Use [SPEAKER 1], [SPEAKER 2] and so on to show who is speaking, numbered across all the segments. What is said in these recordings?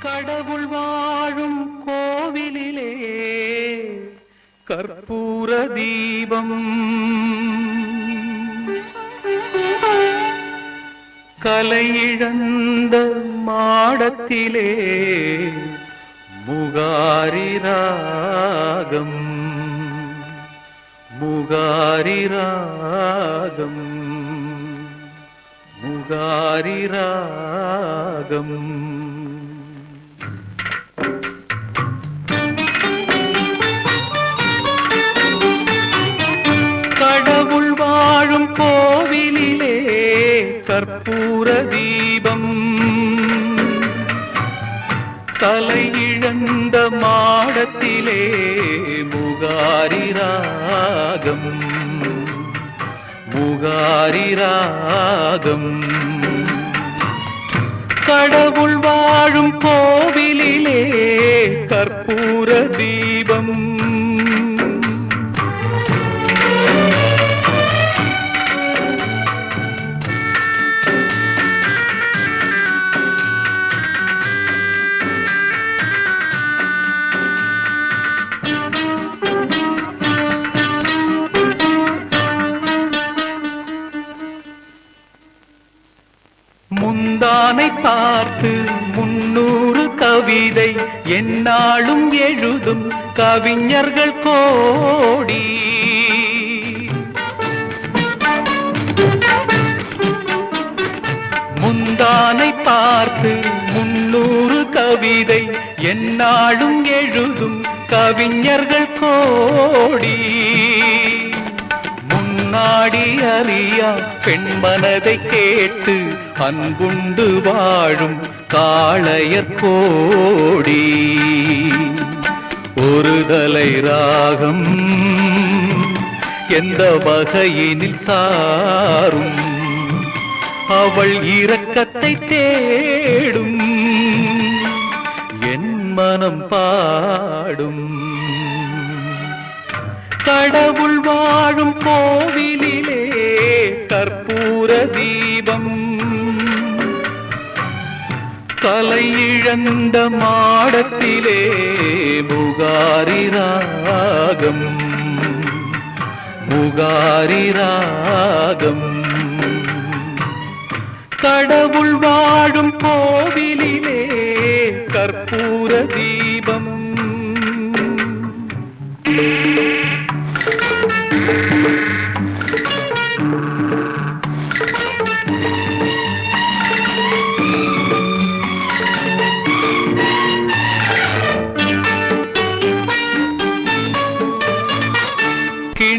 [SPEAKER 1] கடவுள் வாழும் கோவிலிலே கற்பூர தீபம். கலையிழந்த மாடத்திலே முகாரி ராகம். முகாரி ராகம். முகாரி ராகம். கற்பூர தீபம் தலையிழந்த மாடத்திலே முகாரி ராகம். முகாரி ராகம். கடவுள் முந்தானை பார்த்து முன்னூறு கவிதை என்னாலும் எழுதும் கவிஞர்கள் கோடி. முந்தானை பார்த்து முன்னூறு கவிதை என்னாலும் எழுதும் கவிஞர்கள் கோடி. நாடி அறியா பெண் மனதை கேட்டு அன்புண்டு வாழும் காளையர் கோடி. ஒரு தலை ராகம் எந்த வகையினில் சாரும்? அவள் இரக்கத்தை தேடும். என் மனம் பாடும். கடவுள் வாழும் கோவிலிலே கற்பூர தீபம். கலையிழந்த மாடத்திலே புகாரி ராகம். புகாரி ராகம். கடவுள் வாழும் கோவிலிலே கற்பூர தீபம்.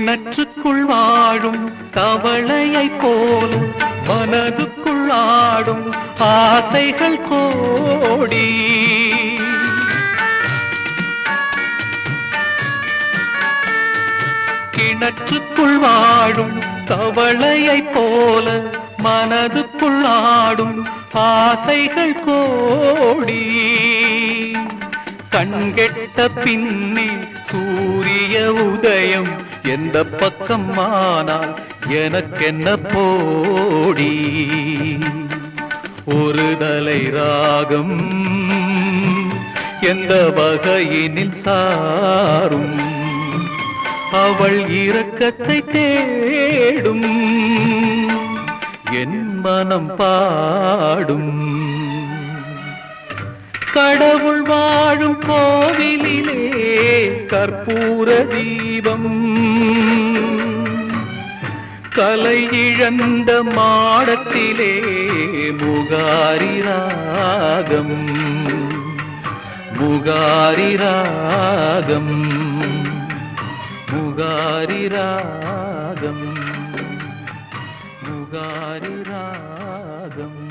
[SPEAKER 1] கிணற்றுக்குள் வாழும் தவளையைப் போலும் மனதுக்குள் ஆடும் ஆசைகள் கோடி. கிணற்றுக்குள் வாழும் தவளையைப் போல மனதுக்குள் ஆடும் ஆசைகள் கோடி. கண்கெட்ட பின்னே சூரிய உதயம் எந்த பக்கம் ஆனால் எனக்கென்ன போடி? ஒரு தலை ராகம் எந்த வகையினில் சாரும்? அவள் இரக்கத்தை தேடும் என் மனம் பாடும். கடவுள் வாழும் கோவிலிலே கற்பூர தீபம். கலை இழந்த மாடத்திலே முகாரி ராகம். முகாரி ராகம். முகாரி ராகம். முகாரி ராகம்.